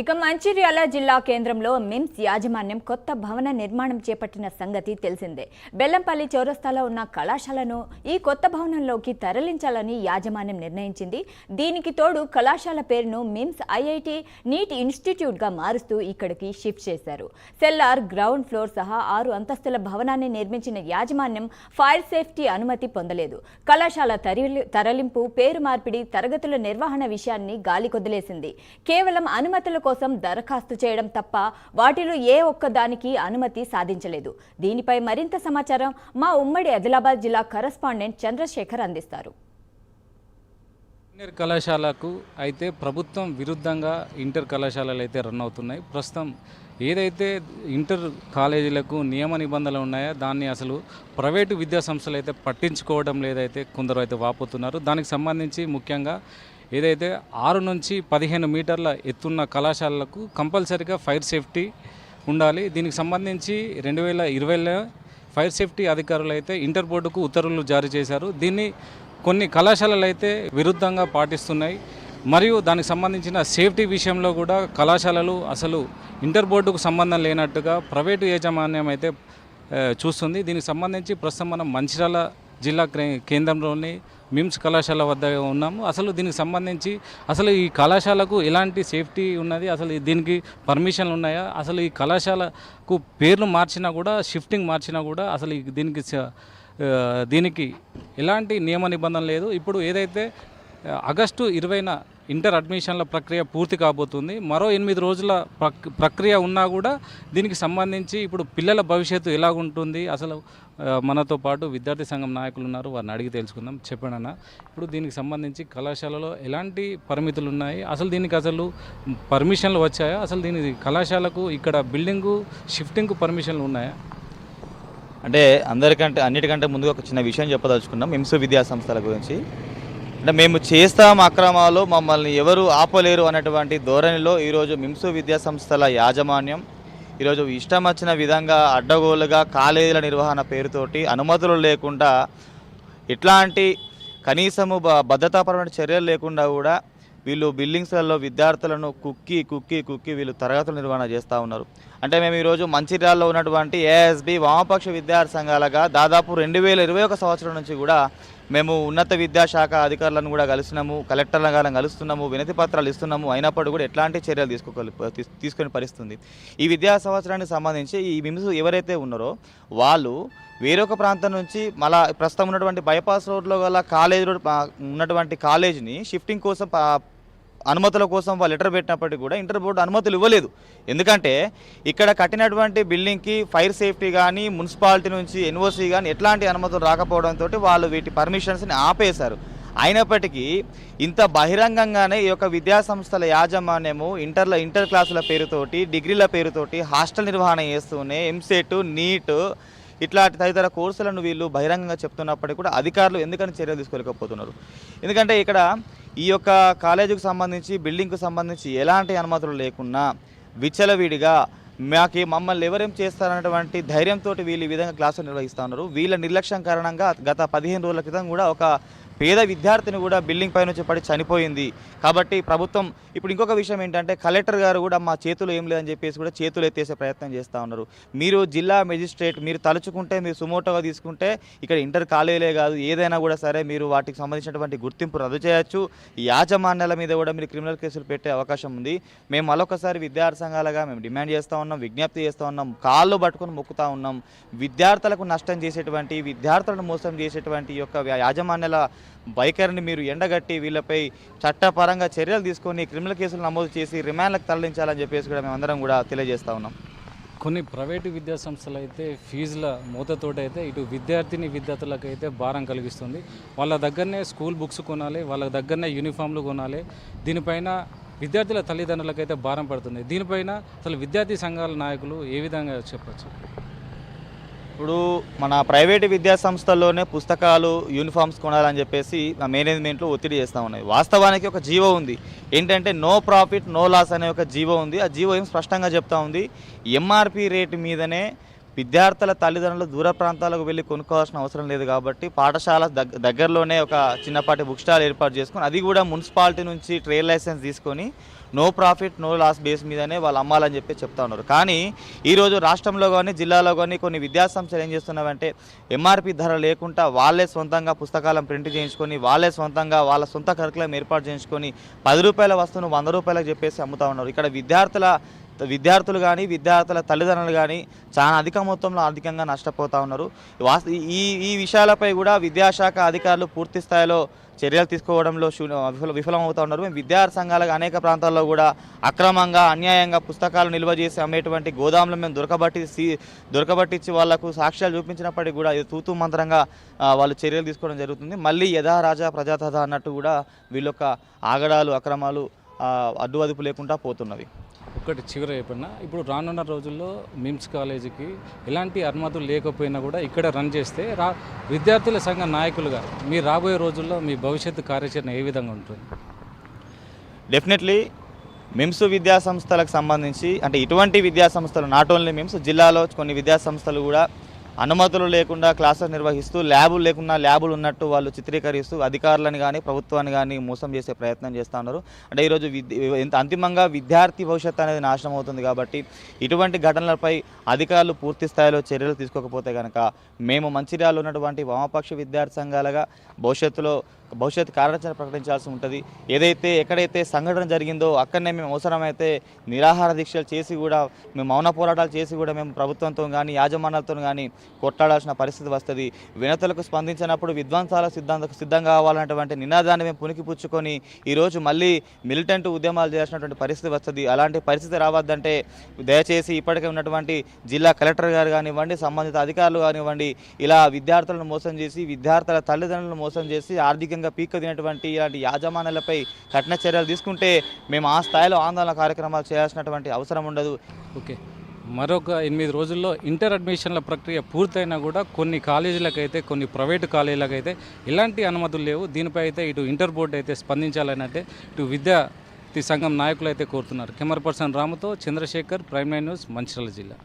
ఇక మంచిర్యాల జిల్లా కేంద్రంలో మిమ్స్ యాజమాన్యం కొత్త భవన నిర్మాణం చేపట్టిన సంగతి తెలిసిందే. బెల్లంపల్లి చౌరస్తాలో ఉన్న కళాశాలను ఈ కొత్త భవనంలోకి తరలించాలని యాజమాన్యం నిర్ణయించింది. దీనికి తోడు కళాశాల పేరును మిమ్స్ ఐఐటి నీట్ ఇన్స్టిట్యూట్గా మారుస్తూ ఇక్కడికి షిఫ్ట్ చేశారు. సెల్లార్ గ్రౌండ్ ఫ్లోర్ సహా ఆరు అంతస్తుల భవనాన్ని నిర్మించిన యాజమాన్యం ఫైర్ సేఫ్టీ అనుమతి పొందలేదు. కళాశాల తరలి తరలింపు పేరు మార్పిడి తరగతుల నిర్వహణ విషయాన్ని గాలి కొదిలేసింది కేవలం అనుమతుల కోసం దరఖాస్తు చేయడం తప్ప వాటిలో ఏ ఒక్క దానికి అనుమతి సాధించలేదు. దీనిపై మరింత సమాచారం మా ఉమ్మడి ఆదిలాబాద్ జిల్లా కరస్పాండెంట్ చంద్రశేఖర్ అందిస్తారు. ఇంటర్ కళాశాలకు అయితే ప్రభుత్వం విరుద్ధంగా ఇంటర్ కళాశాలలు అయితే రన్ అవుతున్నాయి. ప్రస్తుతం ఏదైతే ఇంటర్ కాలేజీలకు నియమ నిబంధనలు ఉన్నాయో దాన్ని అసలు ప్రైవేటు విద్యా సంస్థలు అయితే పట్టించుకోవడం లేదైతే కొందరు అయితే వాపోతున్నారు. దానికి సంబంధించి ముఖ్యంగా ఏదైతే ఆరు నుంచి పదిహేను మీటర్ల ఎత్తున్న కళాశాలలకు కంపల్సరిగా ఫైర్ సేఫ్టీ ఉండాలి. దీనికి సంబంధించి రెండు వేల ఇరవైలో ఫైర్ సేఫ్టీ అధికారులు అయితే ఇంటర్ బోర్డుకు ఉత్తర్వులు జారీ చేశారు. దీన్ని కొన్ని కళాశాలలు అయితే విరుద్ధంగా పాటిస్తున్నాయి. మరియు దానికి సంబంధించిన సేఫ్టీ విషయంలో కూడా కళాశాలలు అసలు ఇంటర్ బోర్డుకు సంబంధం లేనట్టుగా ప్రైవేటు యాజమాన్యం అయితే చూస్తుంది. దీనికి సంబంధించి ప్రస్తుతం మనం మంచిర్యాల జిల్లా కేంద్రంలోని మిమ్స్ కళాశాల వద్ద ఉన్నాము. అసలు దీనికి సంబంధించి అసలు ఈ కళాశాలకు ఎలాంటి సేఫ్టీ ఉన్నది? అసలు దీనికి పర్మిషన్లు ఉన్నాయా? అసలు ఈ కళాశాలకు పేర్లు మార్చినా కూడా షిఫ్టింగ్ మార్చినా కూడా అసలు ఈ దీనికి దీనికి ఎలాంటి నియమ నిబంధన లేదు. ఇప్పుడు ఏదైతే ఆగస్టు ఇరవైన ఇంటర్ అడ్మిషన్ల ప్రక్రియ పూర్తి కాబోతుంది. మరో ఎనిమిది రోజుల ప్రక్రియ ఉన్నా కూడా దీనికి సంబంధించి ఇప్పుడు పిల్లల భవిష్యత్తు ఎలా ఉంటుంది అసలు మనతో పాటు విద్యార్థి సంఘం నాయకులు ఉన్నారు. వారిని అడిగి తెలుసుకుందాం. చెప్పండి అన్న. ఇప్పుడు దీనికి సంబంధించి కళాశాలలో ఎలాంటి పరిమితులు ఉన్నాయి అసలు దీనికి అసలు పర్మిషన్లు వచ్చాయా? అసలు దీని కళాశాలకు ఇక్కడ బిల్డింగు షిఫ్టింగ్కు పర్మిషన్లు ఉన్నాయా? అంటే అందరికంటే అన్నిటికంటే ముందుగా ఒక చిన్న విషయం చెప్పదలుచుకున్నాం. మిమ్స్ విద్యా సంస్థల గురించి. అంటే మేము చేస్తాం అక్రమాలు మమ్మల్ని ఎవరు ఆపలేరు అన్నటువంటి ధోరణిలో ఈరోజు మిమ్సు విద్యా సంస్థల యాజమాన్యం ఈరోజు ఇష్టం వచ్చిన విధంగా అడ్డగోలుగా కాలేజీల నిర్వహణ పేరుతోటి అనుమతులు లేకుండా ఎట్లాంటి కనీసము బ- భద్రతాపరమైన చర్యలు లేకుండా కూడా వీళ్ళు బిల్డింగ్స్లలో విద్యార్థులను కుక్కి కుక్కి కుక్కి వీళ్ళు తరగతులు నిర్వహణ చేస్తూ ఉన్నారు. అంటే మేము ఈరోజు మంచిర్యాలలో ఉన్నటువంటి ఏఎస్బి వామపక్ష విద్యార్థి సంఘాలుగా దాదాపు రెండు వేల ఇరవై ఒక సంవత్సరం నుంచి కూడా మేము ఉన్నత విద్యాశాఖ అధికారులను కూడా కలిసినాము కలెక్టర్లను గారం కలుస్తున్నాము వినతి పత్రాలు ఇస్తున్నాము. అయినప్పుడు కూడా ఎట్లాంటి చర్యలు తీసుకోగలి తీసుకునే తీసుకొని పరిస్థితుంది. ఈ విద్యా సంవత్సరానికి సంబంధించి ఈ మిమ్స్ ఎవరైతే ఉన్నారో వాళ్ళు వేరొక ప్రాంతం నుంచి మళ్ళా ప్రస్తుతం ఉన్నటువంటి బైపాస్ రోడ్లో గల కాలేజ్ రోడ్ ఉన్నటువంటి కాలేజీని షిఫ్టింగ్ కోసం అనుమతుల కోసం వాళ్ళు లెటర్ పెట్టినప్పటికీ కూడా ఇంటర్ బోర్డు అనుమతులు ఇవ్వలేదు. ఎందుకంటే ఇక్కడ కట్టినటువంటి బిల్డింగ్కి ఫైర్ సేఫ్టీ కానీ మున్సిపాలిటీ నుంచి ఎన్ఓసీ కానీ ఎట్లాంటి అనుమతులు రాకపోవడంతో వాళ్ళు వీటి పర్మిషన్స్ని ఆపేశారు. అయినప్పటికీ ఇంత బహిరంగంగానే ఈ యొక్క విద్యా సంస్థల యాజమాన్యము ఇంటర్ల ఇంటర్ క్లాసుల పేరుతోటి డిగ్రీల పేరుతోటి హాస్టల్ నిర్వహణ చేస్తూనే ఎంసెట్ నీట్ ఇట్లాంటి తదితర కోర్సులను వీళ్ళు బహిరంగంగా చెప్తున్నప్పటికీ కూడా అధికారులు ఎందుకని చర్యలు తీసుకోలేకపోతున్నారు? ఎందుకంటే ఇక్కడ ఈ యొక్క కాలేజీకి సంబంధించి బిల్డింగ్కు సంబంధించి ఎలాంటి అనుమతులు లేకున్నా విచ్చలవిడిగా మాకి మమ్మల్ని ఎవరేం చేస్తారన్నటువంటి ధైర్యంతో వీళ్ళు ఈ విధంగా క్లాసులు నిర్వహిస్తూ ఉన్నారు. వీళ్ళ నిర్లక్ష్యం కారణంగా గత పదిహేను రోజుల క్రితం కూడా ఒక పేద విద్యార్థిని కూడా బిల్డింగ్ పై నుంచి పడి చనిపోయింది. కాబట్టి ప్రభుత్వం ఇప్పుడు ఇంకొక విషయం ఏంటంటే కలెక్టర్ గారు కూడా మా చేతులు ఏం లేదని చెప్పేసి కూడా చేతులు ఎత్తేసే ప్రయత్నం చేస్తూ ఉన్నారు. మీరు జిల్లా మెజిస్ట్రేట్ మీరు తలుచుకుంటే మీరు సుమోటోగా తీసుకుంటే ఇక్కడ ఇంటర్ కాలేజీలే కాదు ఏదైనా కూడా సరే మీరు వాటికి సంబంధించినటువంటి గుర్తింపు రద్దు చేయొచ్చు. యాజమాన్యాల మీద కూడా మీరు క్రిమినల్ కేసులు పెట్టే అవకాశం ఉంది. మేము మరొకసారి విద్యార్థి సంఘాలుగా మేము డిమాండ్ చేస్తూ ఉన్నాం విజ్ఞప్తి చేస్తూ ఉన్నాం కాళ్ళు పట్టుకొని మొక్కుతూ ఉన్నాం. విద్యార్థులకు నష్టం చేసేటువంటి విద్యార్థులను మోసం చేసేటువంటి యొక్క యాజమాన్యాల బైకర్ని మీరు ఎండగట్టి వీళ్ళపై చట్టపరంగా చర్యలు తీసుకొని క్రిమినల్ కేసులు నమోదు చేసి రిమాండ్లకు తరలించాలని చెప్పేసి కూడా మేమందరం కూడా తెలియజేస్తా ఉన్నాం. కొన్ని ప్రైవేటు విద్యాసంస్థలు అయితే ఫీజుల మూతతోటి అయితే ఇటు విద్యార్థిని విద్యార్థులకు అయితే భారం కలిగిస్తుంది. వాళ్ళ దగ్గరనే స్కూల్ బుక్స్ కొనాలి వాళ్ళ దగ్గరనే యూనిఫామ్లు కొనాలి దీనిపైన విద్యార్థుల తల్లిదండ్రులకైతే భారం పడుతుంది. దీనిపైన అసలు విద్యార్థి సంఘాల నాయకులు ఏ విధంగా చెప్పచ్చు? ఇప్పుడు మన ప్రైవేటు విద్యాసంస్థల్లోనే పుస్తకాలు యూనిఫామ్స్ కొనాలని చెప్పేసి మేనేజ్మెంట్లో ఒత్తిడి చేస్తూ ఉన్నాయి. వాస్తవానికి ఒక జీవో ఉంది. ఏంటంటే నో ప్రాఫిట్ నో లాస్ అనే ఒక జీవో ఉంది. ఆ జీవో ఏం స్పష్టంగా చెప్తా ఉంది? ఎంఆర్పి రేటు మీదనే విద్యార్థుల తల్లిదండ్రులు దూర ప్రాంతాలకు వెళ్ళి కొనుక్కోవాల్సిన అవసరం లేదు కాబట్టి పాఠశాల దగ్గరలోనే ఒక చిన్నపాటి బుక్ స్టాల్ ఏర్పాటు చేసుకొని అది కూడా మున్సిపాలిటీ నుంచి ట్రేడ్ లైసెన్స్ తీసుకొని no profit no loss base మీదనే వాళ్ళు అమ్మాలని చెప్పి చెప్తా ఉన్నారు. కానీ ఈరోజు రాష్ట్రంలో కానీ జిల్లాలో కానీ కొన్ని విద్యాసంస్థలు ఏం చేస్తున్నావంటే ఎంఆర్పి ధర లేకుండా వాళ్ళే సొంతంగా పుస్తకాలను ప్రింట్ చేయించుకొని వాళ్ళే సొంతంగా వాళ్ళ సొంత కరికులం ఏర్పాటు చేయించుకొని పది రూపాయల వస్తువును వంద రూపాయలకు చెప్పేసి అమ్ముతా ఉన్నారు. ఇక్కడ విద్యార్థుల విద్యార్థులు కానీ విద్యార్థుల తల్లిదండ్రులు కానీ చాలా అధిక మొత్తంలో ఆర్థికంగా నష్టపోతూ ఉన్నారు. వాస్త ఈ ఈ విషయాలపై కూడా విద్యాశాఖ అధికారులు పూర్తి స్థాయిలో చర్యలు తీసుకోవడంలో విఫల విఫలమవుతూ ఉన్నారు. మేము విద్యార్థి సంఘాలకు అనేక ప్రాంతాల్లో కూడా అక్రమంగా అన్యాయంగా పుస్తకాలు నిల్వ చేసి అమ్మేటువంటి గోదాములు మేము దొరకబట్టి దొరకబట్టించి వాళ్ళకు సాక్ష్యాలు చూపించినప్పటికీ కూడా ఇది తూతూ మంత్రంగా వాళ్ళు చర్యలు తీసుకోవడం జరుగుతుంది. మళ్ళీ యథా రాజా ప్రజాతథ అన్నట్టు కూడా వీళ్ళొక్క ఆగడాలు అక్రమాలు అడ్డు అదుపు లేకుండా పోతున్నవి ఒకటి చివరి అయిపోయినా ఇప్పుడు రానున్న రోజుల్లో మిమ్స్ కాలేజీకి ఎలాంటి అనుమతులు లేకపోయినా కూడా ఇక్కడ రన్ చేస్తే రా విద్యార్థుల సంఘ నాయకులుగా మీరు రాబోయే రోజుల్లో మీ భవిష్యత్తు కార్యాచరణ ఏ విధంగా ఉంటుంది? డెఫినెట్లీ మిమ్స్ విద్యా సంస్థలకు సంబంధించి అంటే ఇటువంటి విద్యా సంస్థలు నాట్ ఓన్లీ మిమ్స్ జిల్లాలో కొన్ని విద్యా సంస్థలు కూడా అనుమతులు లేకుండా క్లాసెస్ నిర్వహిస్తూ ల్యాబులు లేకుండా ల్యాబులు ఉన్నట్టు వాళ్ళు చిత్రీకరిస్తూ అధికారులను కానీ ప్రభుత్వాన్ని కానీ మోసం చేసే ప్రయత్నం చేస్తూ ఉన్నారు. అంటే ఈరోజు విద్య ఎంత అంతిమంగా విద్యార్థి భవిష్యత్తు అనేది నాశనం అవుతుంది కాబట్టి ఇటువంటి ఘటనలపై అధికారులు పూర్తి స్థాయిలో చర్యలు తీసుకోకపోతే కనుక మేము మంచిర్యాలలో ఉన్నటువంటి వామపక్ష విద్యార్థి సంఘాలుగా భవిష్యత్తులో భవిష్యత్ కార్యాచరణ ప్రకటించాల్సి ఉంటుంది. ఏదైతే ఎక్కడైతే సంఘటన జరిగిందో అక్కడనే మేము అవసరమైతే నిరాహార దీక్షలు చేసి కూడా మేము మౌన పోరాటాలు చేసి కూడా మేము ప్రభుత్వంతో కానీ యాజమాన్యాలతో కానీ కొట్లాడాల్సిన పరిస్థితి వస్తుంది. వినతులకు స్పందించినప్పుడు విధ్వంసాల సిద్ధాంత సిద్ధంగా కావాలన్నటువంటి నినాదాన్ని మేము పుణికిపుచ్చుకొని ఈరోజు మళ్ళీ మిలిటెంట్ ఉద్యమాలు చేసినటువంటి పరిస్థితి వస్తుంది. అలాంటి పరిస్థితి రావద్దంటే దయచేసి ఇప్పటికే ఉన్నటువంటి జిల్లా కలెక్టర్ గారు కానివ్వండి సంబంధిత అధికారులు కానివ్వండి ఇలా విద్యార్థులను మోసం చేసి విద్యార్థుల తల్లిదండ్రులను మోసం చేసి ఆర్థికంగా పీక తినటువంటి ఇలాంటి యాజమాన్యాలపై కఠిన చర్యలు తీసుకుంటే మేము ఆ స్థాయిలో ఆందోళన కార్యక్రమాలు చేయాల్సినటువంటి అవసరం ఉండదు. ఓకే. మరొక ఎనిమిది రోజుల్లో ఇంటర్ అడ్మిషన్ల ప్రక్రియ పూర్తయినా కూడా కొన్ని కాలేజీలకైతే కొన్ని ప్రైవేటు కాలేజీలకైతే ఎలాంటి అనుమతులు లేవు. దీనిపై అయితే ఇటు ఇంటర్ బోర్డు అయితే స్పందించాలని ఇటు విద్యార్థి సంఘం నాయకులు అయితే కోరుతున్నారు. Camera person రాముతో Chandrashekar prime nine news Mancherial జిల్లా.